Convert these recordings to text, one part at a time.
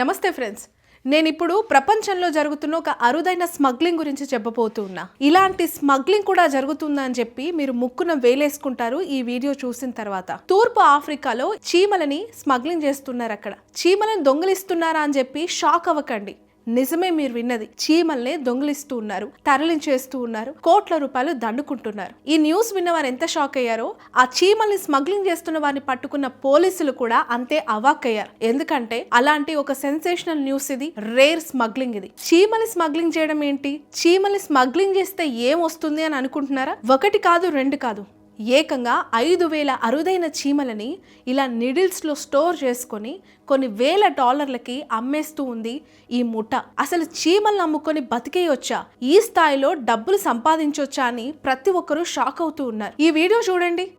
నమస్తే ఫ్రెండ్స్. నేను ఇప్పుడు ప్రపంచంలో జరుగుతున్న ఒక అరుదైన స్మగ్లింగ్ గురించి చెప్పబోతున్నా. ఇలాంటి స్మగ్లింగ్ కూడా జరుగుతుందని చెప్పి మీరు ముక్కున వేలేసుకుంటారు ఈ వీడియో చూసిన తర్వాత. తూర్పు ఆఫ్రికాలో చీమలని స్మగ్లింగ్ చేస్తున్నారు అక్కడ చీమలను దొంగిలిస్తున్నారా అని చెప్పి షాక్ అవ్వకండి. నిజమే మీరు విన్నది. చీమల్నే దొంగిలిస్తూ ఉన్నారు తరలించేస్తూ ఉన్నారు కోట్ల రూపాయలు దండుకుంటున్నారు. ఈ న్యూస్ విన్న వారు ఎంత షాక్ అయ్యారో ఆ చీమల్ని స్మగ్లింగ్ చేస్తున్న వారిని పట్టుకున్న పోలీసులు కూడా అంతే అవాక్ అయ్యారు. ఎందుకంటే అలాంటి ఒక సెన్సేషనల్ న్యూస్ ఇది రేర్ స్మగ్లింగ్ ఇది. చీమల్ని స్మగ్లింగ్ చేయడం ఏంటి? చీమల్ని స్మగ్లింగ్ చేస్తే ఏం వస్తుంది అని అనుకుంటున్నారా? ఒకటి కాదు రెండు కాదు. ఏకంగా ఐదు వేల అరుదైన చీమలని ఇలా నిడిల్స్లో స్టోర్ చేసుకొని కొన్ని వేల డాలర్లకి అమ్మేస్తూ ఉంది ఈ ముఠ. అసలు చీమలను అమ్ముకొని బతికేయొచ్చా? ఈ స్థాయిలో డబ్బులు సంపాదించొచ్చా అని ప్రతి ఒక్కరూ షాక్ అవుతూ ఉన్నారు. ఈ వీడియో చూడండి.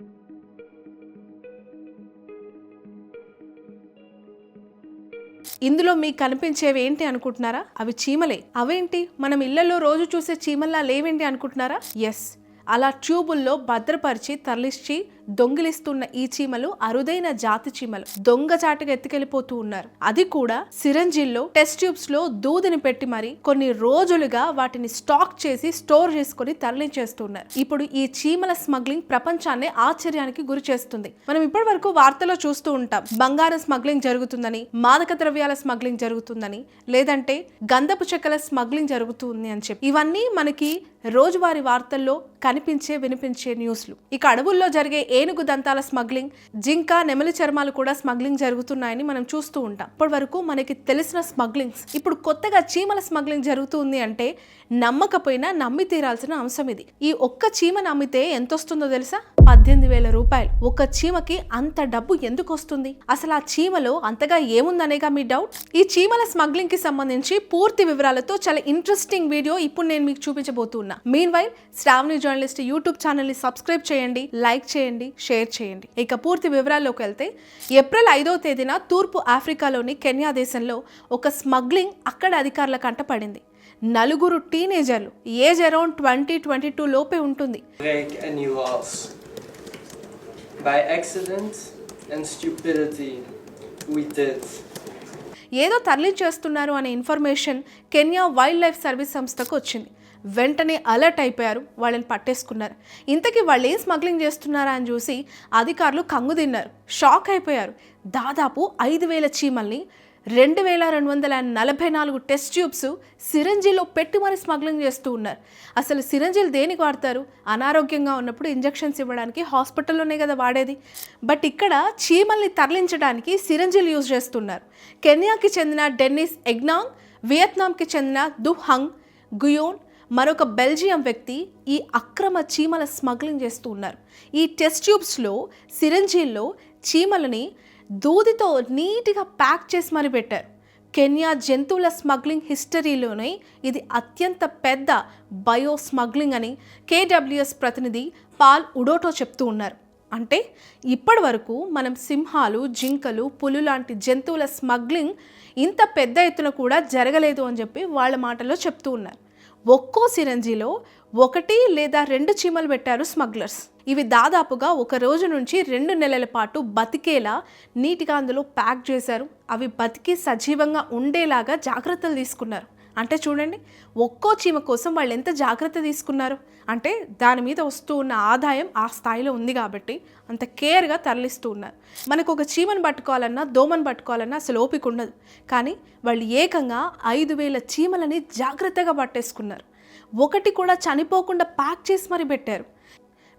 ఇందులో మీకు కనిపించేవి ఏంటి అనుకుంటున్నారా? అవి చీమలే. అవేంటి? మనం ఇళ్ళలో రోజు చూసే చీమల్లా లేవేంటి అనుకుంటున్నారా? ఎస్ అలా ట్యూబుల్లో భద్రపరిచి తరలించి దొంగిలిస్తున్న ఈ చీమలు అరుదైన జాతి చీమలు. దొంగచాటుగా ఎత్తుకెళ్ళిపోతూ ఉన్నారు. అది కూడా సిరంజిల్లో టెస్ట్ ట్యూబ్స్లో దూదిని పెట్టి మరి కొన్ని రోజులుగా వాటిని స్టాక్ చేసి స్టోర్ చేసుకొని తరలించేస్తున్నారు. ఇప్పుడు ఈ చీమల స్మగ్లింగ్ ప్రపంచాన్ని ఆశ్చర్యానికి గురి చేస్తుంది. మనం ఇప్పటి వరకు వార్తలో చూస్తూ ఉంటాం బంగారం స్మగ్లింగ్ జరుగుతుందని మాదక ద్రవ్యాల స్మగ్లింగ్ జరుగుతుందని లేదంటే గంధపు చెక్కల స్మగ్లింగ్ జరుగుతుంది అని చెప్పి. ఇవన్నీ మనకి రోజువారీ వార్తల్లో కనిపించే వినిపించే న్యూస్లు. ఇక అడవుల్లో జరిగే ఏనుగు దంతాల స్మగ్లింగ్ జింక నెమలి చర్మాలు కూడా స్మగ్లింగ్ జరుగుతున్నాయని మనం చూస్తూ ఉంటాం. ఇప్పటి వరకు మనకి తెలిసిన స్మగ్లింగ్స్. ఇప్పుడు కొత్తగా చీమల స్మగ్లింగ్ జరుగుతుంది అంటే నమ్మకపోయినా నమ్మి తీరాల్సిన అంశం ఇది. ఈ ఒక్క చీమ నమ్మితే ఎంత వస్తుందో తెలుసా? పద్దెనిమిది వేల రూపాయలు. ఒక చీమకి అంత డబ్బు ఎందుకు వస్తుంది? అసలు ఆ చీమలో అంతగా ఏముందనేగా మీ డౌట్ ఈ చీమల స్మగ్లింగ్కి సంబంధించి పూర్తి వివరాలతో చాలా ఇంట్రెస్టింగ్ వీడియో ఇప్పుడు నేను మీకు చూపించబోతున్నా. Meanwhile Shravani journalist YouTube ఛానల్ని సబ్స్క్రైబ్ చేయండి లైక్ చేయండి షేర్ చేయండి. ఇక పూర్తి వివరాల్లోకి వెళ్తే ఏప్రిల్ ఐదవ తేదీన తూర్పు ఆఫ్రికాలోని కెన్యా దేశంలో ఒక స్మగ్లింగ్ అక్కడ అధికారుల కంట పడింది. నలుగురు టీనేజర్లు age around twenty twenty two లోపే ఉంటుంది. By accident and stupidity, we did. ఏదో తరలించేస్తున్నారు అనే information Kenya wildlife service సంస్థకు వచ్చింది. వెంటనే అలర్ట్ అయిపోయారు వాళ్ళని పట్టేసుకున్నారు. ఇంతకీ వాళ్ళు ఏం స్మగ్లింగ్ చేస్తున్నారా అని చూసి అధికారులు కంగు తిన్నారు షాక్ అయిపోయారు. దాదాపు ఐదు వేల చీమల్ని రెండు వేల రెండు వందల నలభై నాలుగు టెస్ట్ ట్యూబ్స్ సిరంజీలో పెట్టి మరి స్మగ్లింగ్ చేస్తూ ఉన్నారు. అసలు సిరంజీలు దేనికి వాడతారు? అనారోగ్యంగా ఉన్నప్పుడు ఇంజెక్షన్స్ ఇవ్వడానికి హాస్పిటల్లోనే కదా వాడేది. బట్ ఇక్కడ చీమల్ని తరలించడానికి సిరంజీలు యూజ్ చేస్తున్నారు. కెన్యాకి చెందిన డెన్నిస్ ఎగ్నాంగ్ వియత్నాంకి చెందిన దుహంగ్ గుయోన్ మరొక బెల్జియం వ్యక్తి ఈ అక్రమ చీమల స్మగ్లింగ్ చేస్తూ ఉన్నారు. ఈ టెస్ట్ ట్యూబ్స్లో సిరంజీల్లో చీమలని దూదితో నీట్గా ప్యాక్ చేసి మరి పెట్టారు. కెన్యా జంతువుల స్మగ్లింగ్ హిస్టరీలోనే ఇది అత్యంత పెద్ద బయో స్మగ్లింగ్ అని కేడబ్ల్యూఎస్ ప్రతినిధి పాల్ ఉడోటో చెప్తూ ఉన్నారు. అంటే ఇప్పటి వరకు మనం సింహాలు జింకలు పులు లాంటి జంతువుల స్మగ్లింగ్ ఇంత పెద్ద ఎత్తున కూడా జరగలేదు అని చెప్పి వాళ్ళ మాటలో చెప్తూ ఉన్నారు. ఒక్కో సిరంజిలో ఒకటి లేదా రెండు చీమలు పెట్టారు స్మగ్లర్స్. ఇవి దాదాపుగా ఒక రోజు నుంచి రెండు నెలల పాటు బతికేలా నీటిగా అందులో ప్యాక్ చేశారు. అవి బతికి సజీవంగా ఉండేలాగా జాగ్రత్తలు తీసుకున్నారు. అంటే చూడండి ఒక్కో చీమ కోసం వాళ్ళు ఎంత జాగ్రత్త తీసుకున్నారు? అంటే దాని మీద వస్తూ ఉన్న ఆదాయం ఆ స్థాయిలో ఉంది కాబట్టి అంత కేర్గా తరలిస్తూ ఉన్నారు. మనకు ఒక చీమను పట్టుకోవాలన్నా దోమను పట్టుకోవాలన్నా అసలు ఓపిక ఉండదు. కానీ వాళ్ళు ఏకంగా ఐదు వేల చీమలని జాగ్రత్తగా పట్టేసుకున్నారు. ఒకటి కూడా చనిపోకుండా ప్యాక్ చేసి మరి పెట్టారు.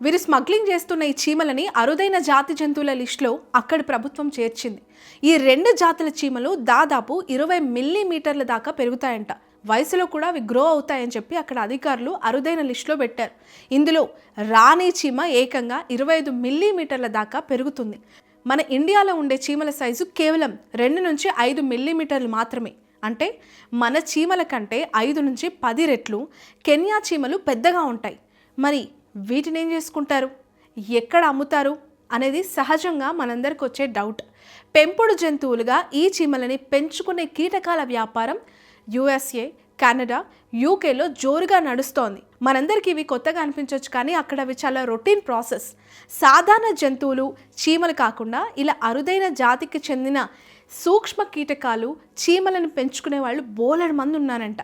వీరు స్మగ్లింగ్ చేస్తున్న ఈ చీమలని అరుదైన జాతి జంతువుల లిస్టులో అక్కడి ప్రభుత్వం చేర్చింది. ఈ రెండు జాతుల చీమలు దాదాపు ఇరవై మిల్లీమీటర్ల దాకా పెరుగుతాయంట. వయసులో కూడా అవి గ్రో అవుతాయని చెప్పి అక్కడ అధికారులు అరుదైన లిస్టులో పెట్టారు. ఇందులో రాణి చీమ ఏకంగా ఇరవై ఐదు మిల్లీమీటర్ల దాకా పెరుగుతుంది. మన ఇండియాలో ఉండే చీమల సైజు కేవలం రెండు నుంచి ఐదు మిల్లీమీటర్లు మాత్రమే. అంటే మన చీమల కంటే ఐదు నుంచి పది రెట్లు కెన్యా చీమలు పెద్దగా ఉంటాయి. మరి వీటిని ఏం చేసుకుంటారు? ఎక్కడ అమ్ముతారు? అనేది సహజంగా మనందరికి వచ్చే డౌట్ పెంపుడు జంతువులుగా ఈ చీమలని పెంచుకునే కీటకాల వ్యాపారం యుఎస్ఏ కెనడా యూకేలో జోరుగా నడుస్తోంది. మనందరికీ ఇవి కొత్తగా అనిపించవచ్చు కానీ అక్కడ అవి చాలా రొటీన్ ప్రాసెస్ సాధారణ జంతువులు చీమలు కాకుండా ఇలా అరుదైన జాతికి చెందిన సూక్ష్మ కీటకాలు చీమలను పెంచుకునే వాళ్ళు బోలెడు మంది ఉన్నారంట.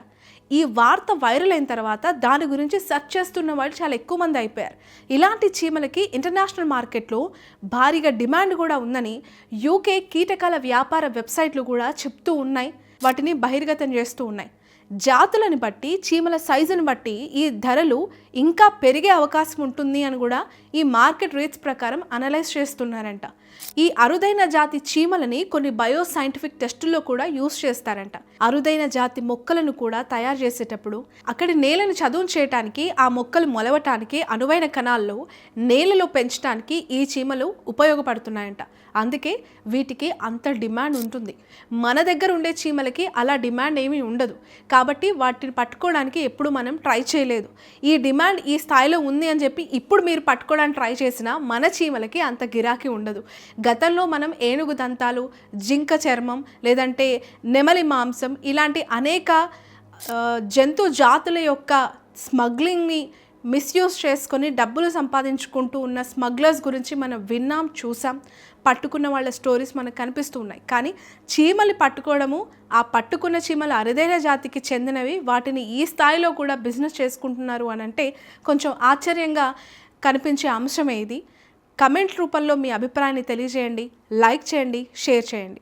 ఈ వార్త వైరల్ అయిన తర్వాత దాని గురించి సెర్చ్ చేస్తున్న వాళ్ళు చాలా ఎక్కువ మంది అయిపోయారు. ఇలాంటి చీమలకి ఇంటర్నేషనల్ మార్కెట్లో భారీగా డిమాండ్ కూడా ఉందని యూకే కీటకాల వ్యాపార వెబ్సైట్లు కూడా చెప్తూ ఉన్నాయి. వాటిని బహిర్గతం చేస్తూ ఉన్నాయి. జాతులను బట్టి చీమల సైజుని బట్టి ఈ ధరలు ఇంకా పెరిగే అవకాశం ఉంటుంది అని కూడా ఈ మార్కెట్ రేట్స్ ప్రకారం అనలైజ్ చేస్తున్నారంట. ఈ అరుదైన జాతి చీమలని కొన్ని బయో సైంటిఫిక్ టెస్టుల్లో కూడా యూస్ చేస్తారంట. అరుదైన జాతి మొక్కలను కూడా తయారు చేసేటప్పుడు అక్కడి నేలను చదువు చేయటానికి ఆ మొక్కలు మొలవటానికి అనువైన కణాల్లో నేలలో పెంచడానికి ఈ చీమలు ఉపయోగపడుతున్నాయంట. అందుకే వీటికి అంత డిమాండ్ ఉంటుంది. మన దగ్గర ఉండే చీమలకి అలా డిమాండ్ ఏమీ ఉండదు. కాబట్టి వాటిని పట్టుకోవడానికి ఎప్పుడు మనం ట్రై చేయలేదు. ఈ డిమాండ్ ఈ స్థాయిలో ఉంది అని చెప్పి ఇప్పుడు మీరు పట్టుకోవడానికి ట్రై చేసినా మన చీమలకి అంత గిరాకీ ఉండదు. గతంలో మనం ఏనుగు దంతాలు జింక చర్మం లేదంటే నెమలి మాంసం ఇలాంటి అనేక జంతు జాతుల యొక్క స్మగ్లింగ్ని మిస్యూజ్ చేసుకొని డబ్బులు సంపాదించుకుంటూ ఉన్న స్మగ్లర్స్ గురించి మనం విన్నాం చూసాం పట్టుకున్న వాళ్ళ స్టోరీస్ మనకు కనిపిస్తూ ఉన్నాయి. కానీ చీమలు పట్టుకోవడము ఆ పట్టుకున్న చీమలు అరుదైన జాతికి చెందినవి వాటిని ఈ స్థాయిలో కూడా బిజినెస్ చేసుకుంటున్నారు అని అంటే కొంచెం ఆశ్చర్యంగా కనిపించే అంశమే ఇది. కమెంట్ రూపంలో మీ అభిప్రాయాన్ని తెలియజేయండి లైక్ చేయండి షేర్ చేయండి.